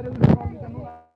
আমাদের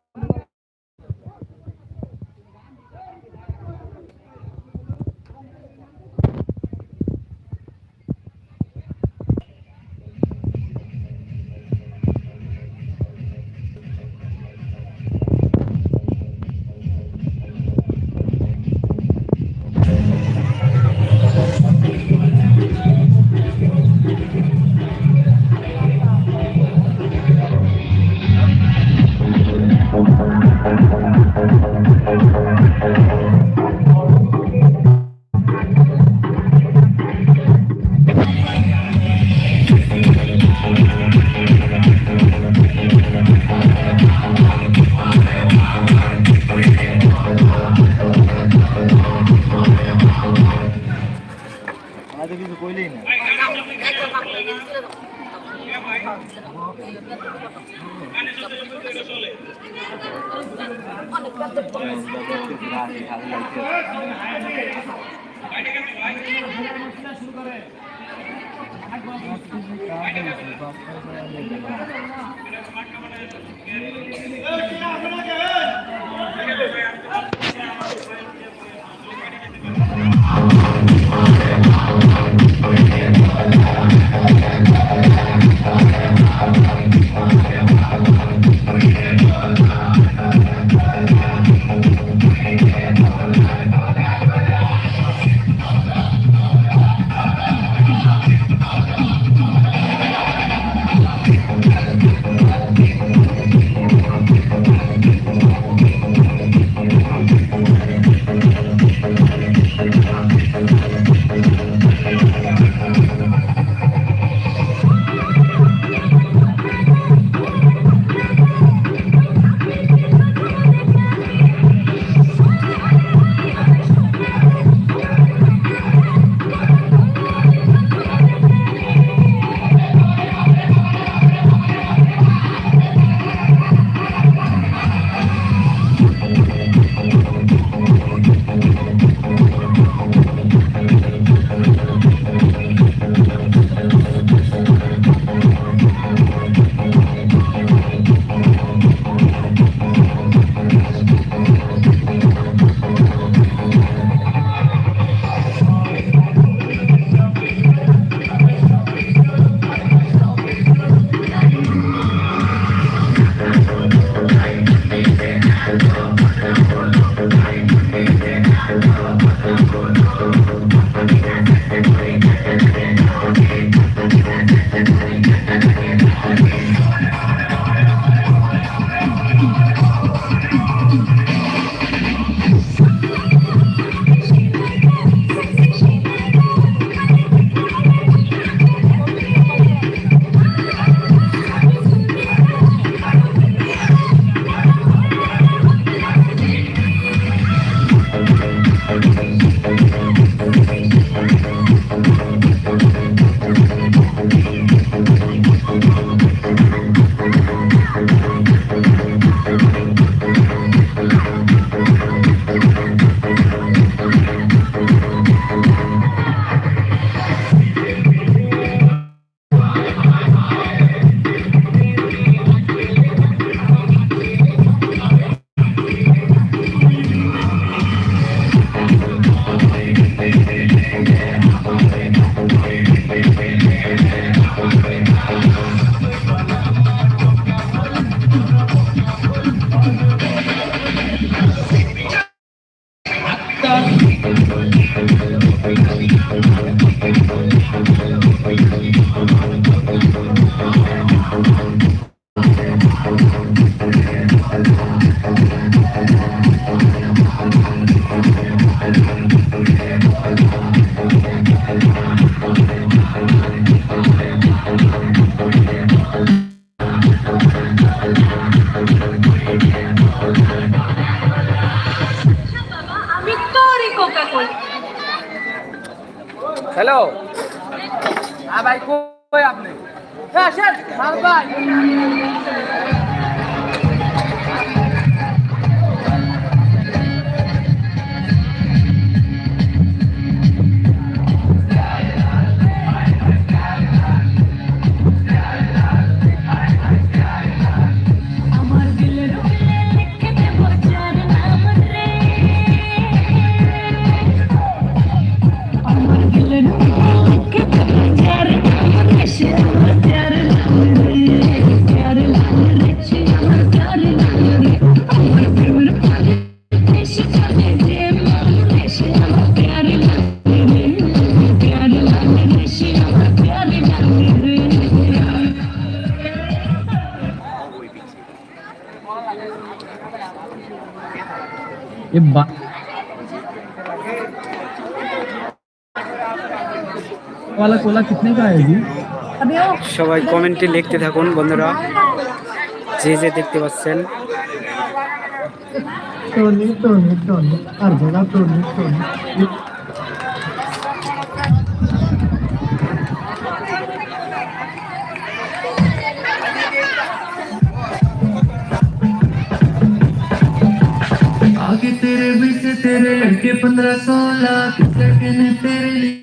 वाला कोला कितने का है जी সবাই কমেন্টে লিখতে থাকুন বন্ধুরা যে যে দেখতে পাচ্ছেন टोनी टोनी टोनी हर जगह टोनी टोनी आगे तेरे बीच तेरे लड़के पंद्रह सोलह कितने तेरे लिए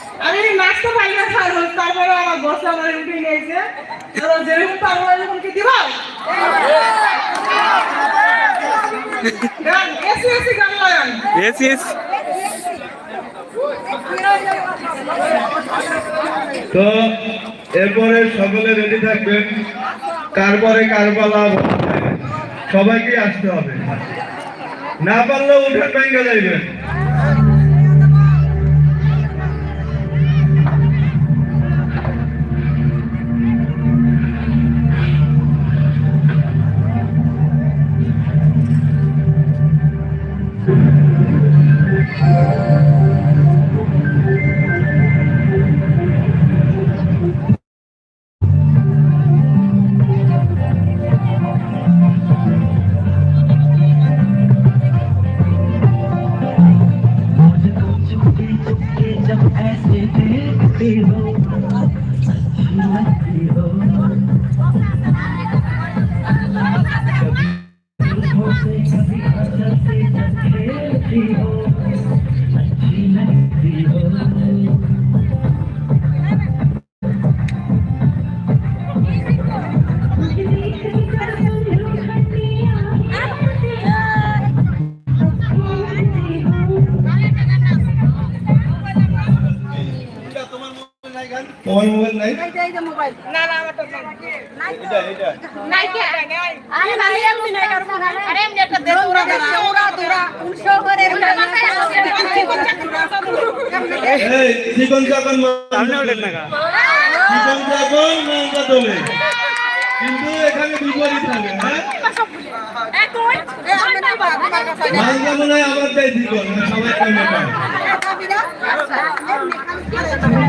আমি নাচতে পারি না স্যার তারপরে আমার বসে আমার রুটি নিয়েছে। যেরকম পারব এরকম কি দিবা? তো এরপরে সকলে রেডি থাকবেন। কারবারে কারবালা সবাইকে আসতে হবে। না পারলে উঠে ভেঙে যাইবেন। তোমার মোবাইল নাই এইটা এইটা মোবাইল না না আমার তো নাই এটা এটা নাই কে আরে ভালো এমনি নাই কারণ আরে এমনি একটা দেশ ওরা ওরা ওরা উনশো করে এটা মাথায় আছে এই চিকন চাকন সামনে ওঠেন না। চিকন চাকন নৌকা তোলে কিন্তু এখানে বিপরীত হবে হ্যাঁ মাঝটা মনে হয় আবার দেয় চিকন সবাই কেমন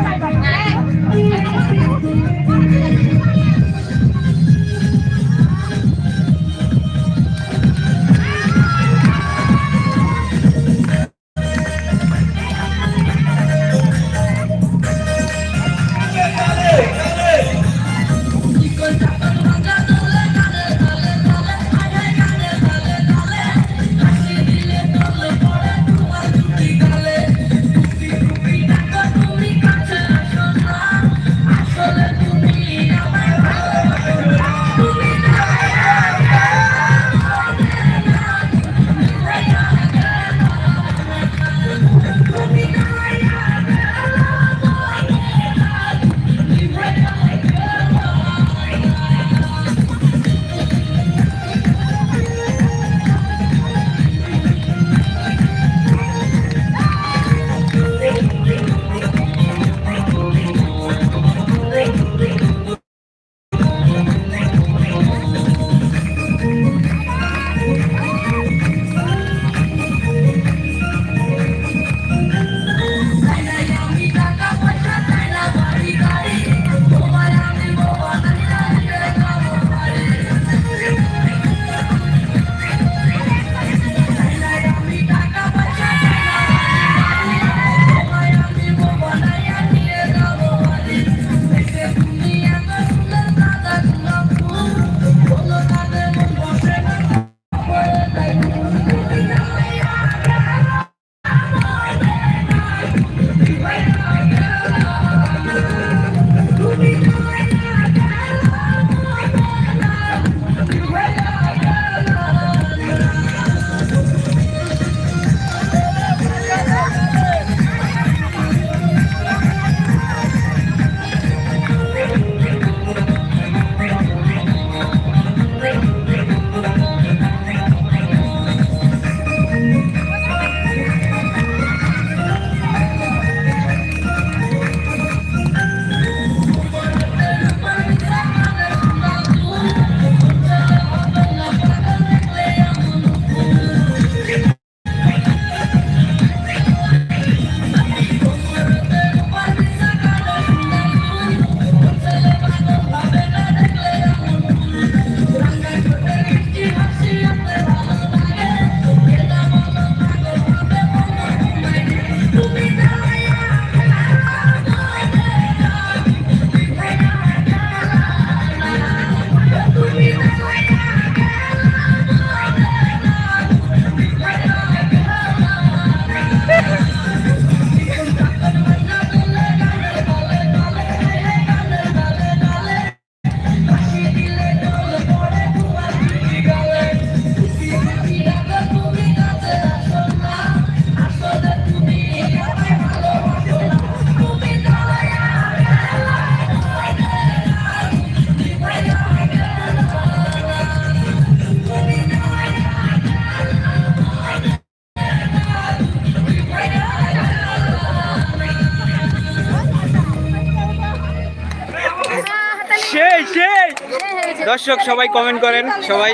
দর্শক সবাই কমেন্ট করেন সবাই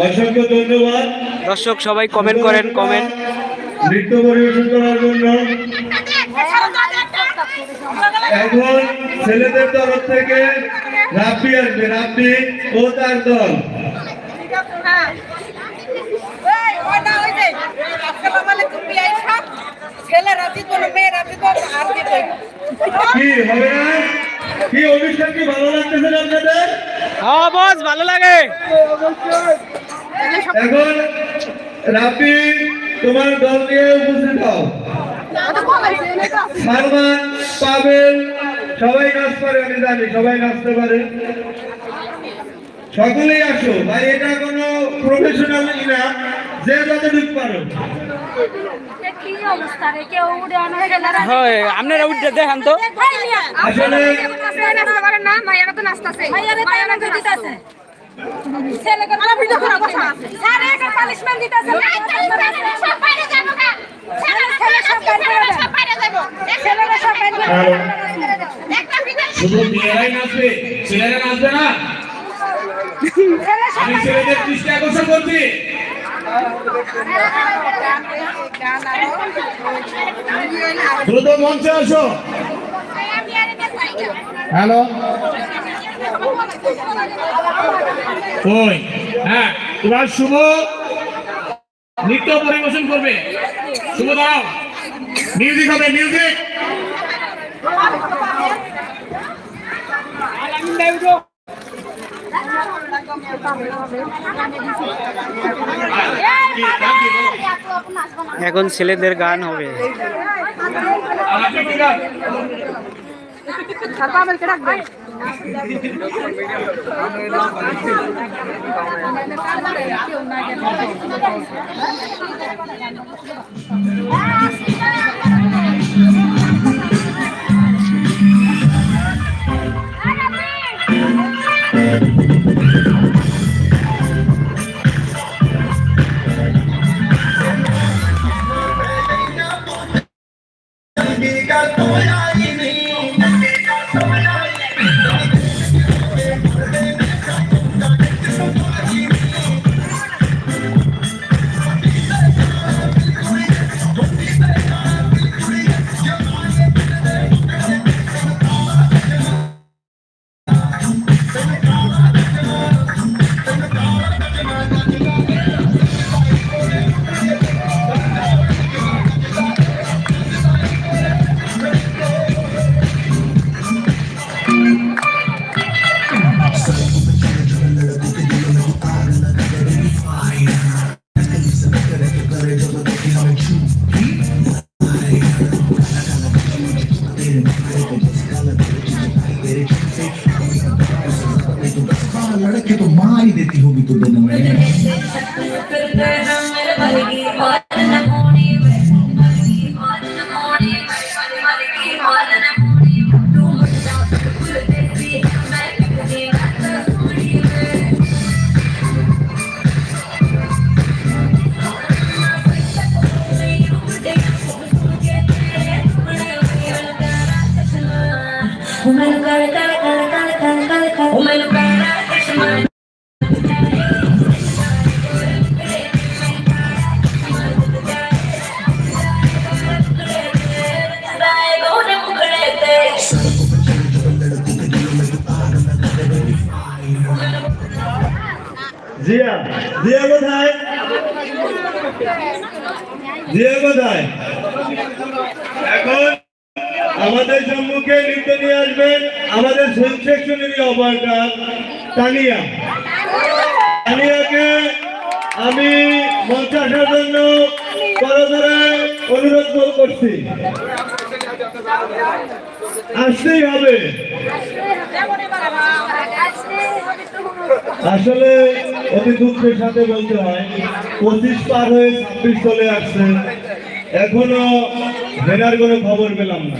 অসংখ্য ধন্যবাদ দর্শক সবাই কমেন্ট করেন কমেন্ট নৃত্য পরিবেশন করার জন্য এখন ছেলেদের তরফ থেকে রাব্বি আসবে রাব্বি ও তার দল। ছেলেরা জিতবো, মেয়েরা জিতবো, আর। কি হবে না কি অনুষ্ঠান কি ভালো লাগতেছে আপনাদের? হ্যাঁ বস ভালো লাগে। এখন রাব্বি তোমার দল নিয়ে উপস্থিত হও। সালমান পাবেল সবাই নাচ পারে আমি জানি সবাই নাচতে পারে। সকলেই আসো। ভাই এটা কোনো প্রফেশনাল না। যে পারো। আপনারা উঠে দেখান তো। ছেলেরা শুধু মেয়েরাই নাচবে ছেলেরা নাচবে না। আমি ছেলেদের দৃষ্টি আকর্ষণ করছি। দ্রুত মঞ্চে আসো। হ্যালো? ওই হ্যাঁ তোমার শুভ নৃত্য পরিবেশন করবে। শুভ দাও মিউজিক হবে মিউজিক এখন ছেলেদের গান হবে। Don't लड़के तो मार ही देती होगी तो दोनों में। জিয়া জিয়া কোথায়? জিয়া কোথায়? এখন আমাদের সম্মুখে নৃত্য নিয়ে আসবেন আমাদের সেকশনেরই অপারেটর তানিয়া। তানিয়াকে আমি মঞ্চে আসার জন্য করজোরে অনুরোধ করছি। আসতেই হবে। আসলে অতি দুঃখের সাথে বলতে হয়, পঁচিশ পার হয়ে ছাব্বিশ চলে আসছে। এখনও হেনার কোনো খবর পেলাম না।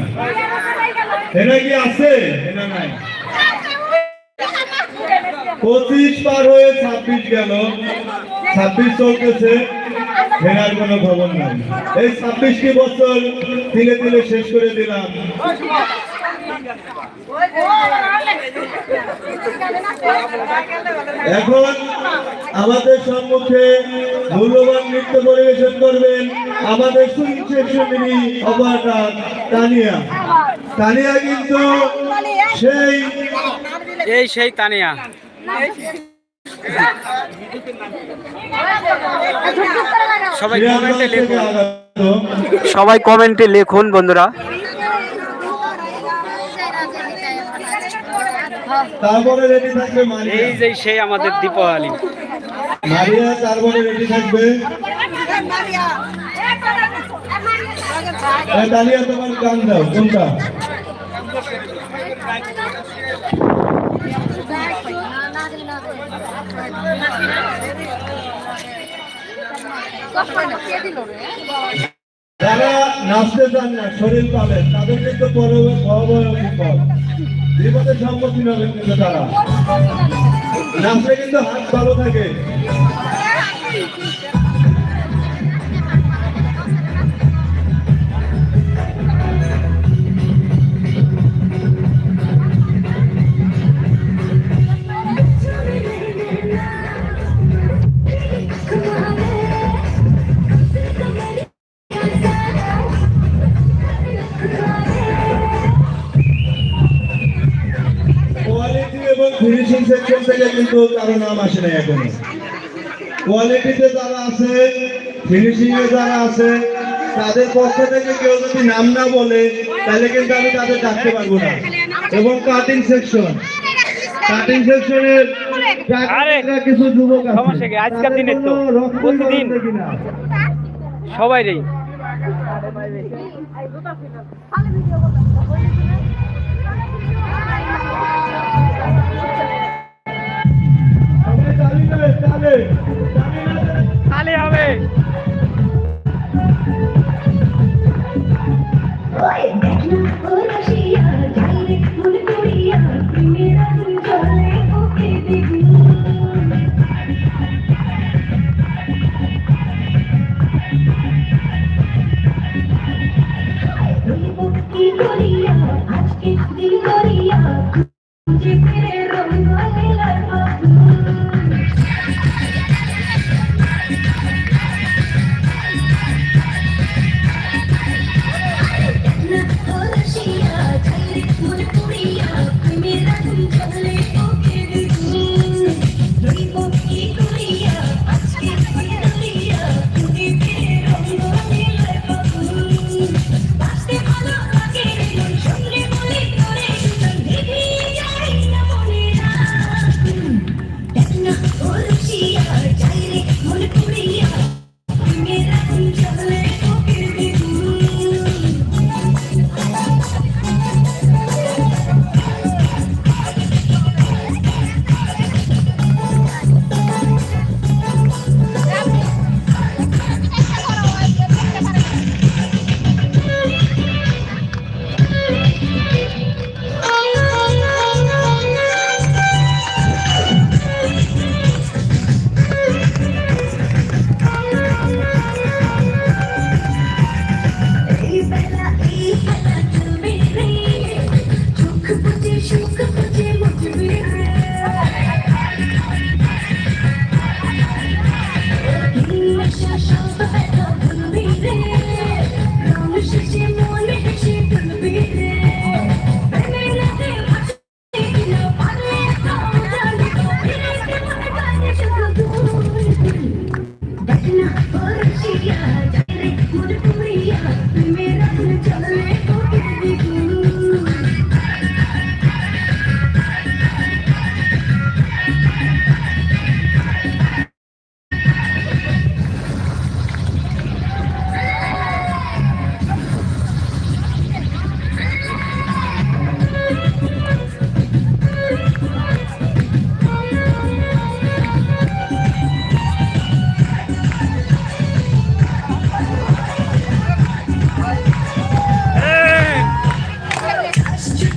হেনা কি আছে? হেনা নাই। পঁচিশ পার হয়ে ছাব্বিশ গেল। ছাব্বিশ চলতেছে, হেনার কোনো খবর নাই। এই ছাব্বিশটি বছর? তিলে তিলে শেষ করে দিলাম। এখন আমাদের সম্মুখে মূল্যবান নৃত্য পরিবেশন করবেন আমাদের সুইচের সুন্দরী অপারেটর তানিয়া। তানিয়া কিন্তু সেই এই সেই তানিয়া। সবাই কমেন্টে লিখুন। সবাই কমেন্টে লিখুন বন্ধুরা। তারপরে রেডি থাকবে এই যে সেই আমাদের দীপাবলি। মারিয়া তারপরে রেডি থাকবে। তানিয়া তোমার গান দাও কোনটা? যারা নাচতে চান না শরীর পাবেন তাদের কিন্তু বড় ভয়াবহ বিপদ বিপদের সম্মুখীন হবেন কিন্তু তারা। নাচলে কিন্তু হাত ভালো থাকে। ফিনিশিং সেকশন থেকে কিন্তু কারও নাম আসে নাই এখনও। কোয়ালিটিতে যারা আছে ফিনিশিং এ যারা আছে তাদের পক্ষ থেকে কেউ যদি নাম না বলে তাহলে কিন্তু আমি তাদের ডাকতে পারব না। এবং কাটিং সেকশন কাটিং সেকশনের আরে, কিছু যুবক সমস্যা কি? আজকের দিনে তো, প্রতিদিন। সবাই রে। তালি হবে।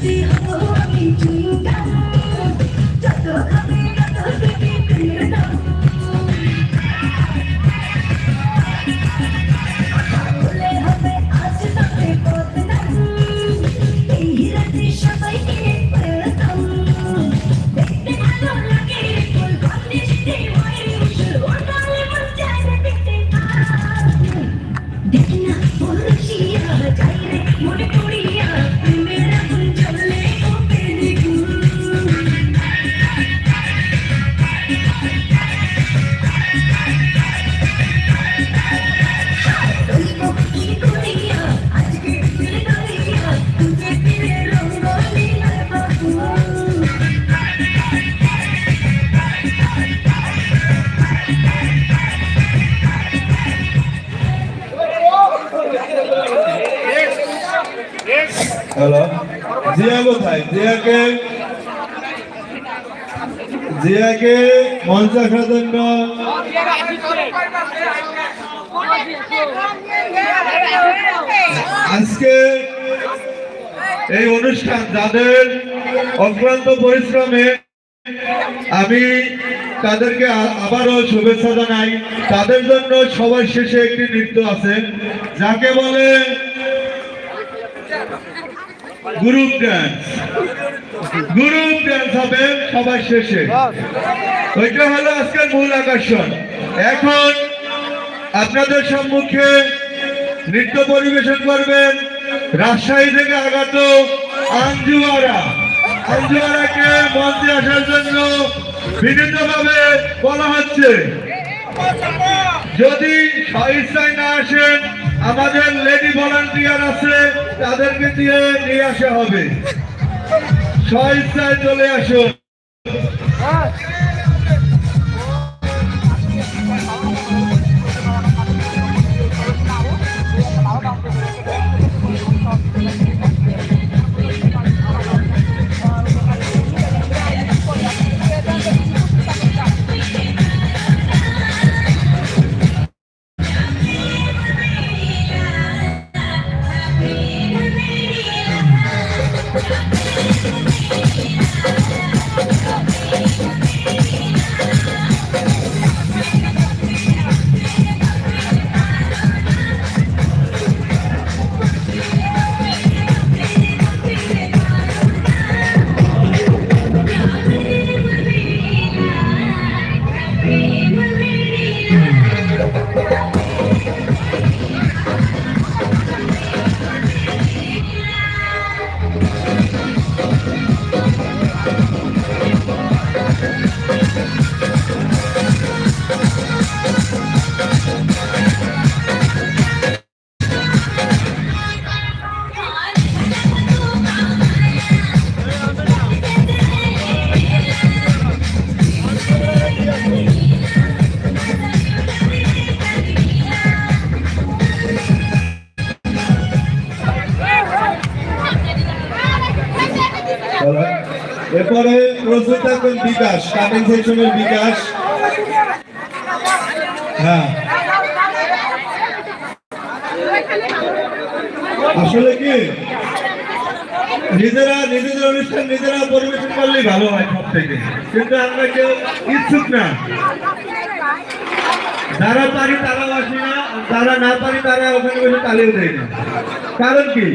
the holy জিয়া কোথায় জিয়াকে জিয়াকে মঞ্চে আসার জন্য আজকে এই অনুষ্ঠান যাদের অক্লান্ত পরিশ্রমে আমি তাদেরকে আবারও শুভেচ্ছা জানাই। তাদের জন্য সবার শেষে একটি নৃত্য আছে। যাকে বলে গ্রুপ ড্যান্স গ্রুপ ড্যান্স হবে সবার শেষে। ওইটা হলো আজকের মূল আকর্ষণ। এখন আপনাদের সম্মুখে নৃত্য পরিবেশন করবেন রাজশাহী থেকে আগত আঞ্জুয়ারা। আঞ্জুয়ারাকে মঞ্চে আসার জন্য বিনীতভাবে বলা হচ্ছে। যদি স্বেচ্ছায় না আসেন আমাদের লেডি ভলান্টিয়ার আছে তাদেরকে দিয়ে নিয়ে আসা হবে। স্বেচ্ছায় চলে আসুন বিকাশ কাটিং সেকশনের বিকাশ। হ্যাঁ। আসলে কি? নিজেরা, নিজেদের অনুষ্ঠান নিজেরা পরিবেশন করলেই ভালো হয় সব থেকে। কিন্তু আমরা কেউ ইচ্ছুক না। যারা পারি তারাও আসি না, যারা না পারি তারা ওখানে বসে তালিও দেয় না। কারণ কি?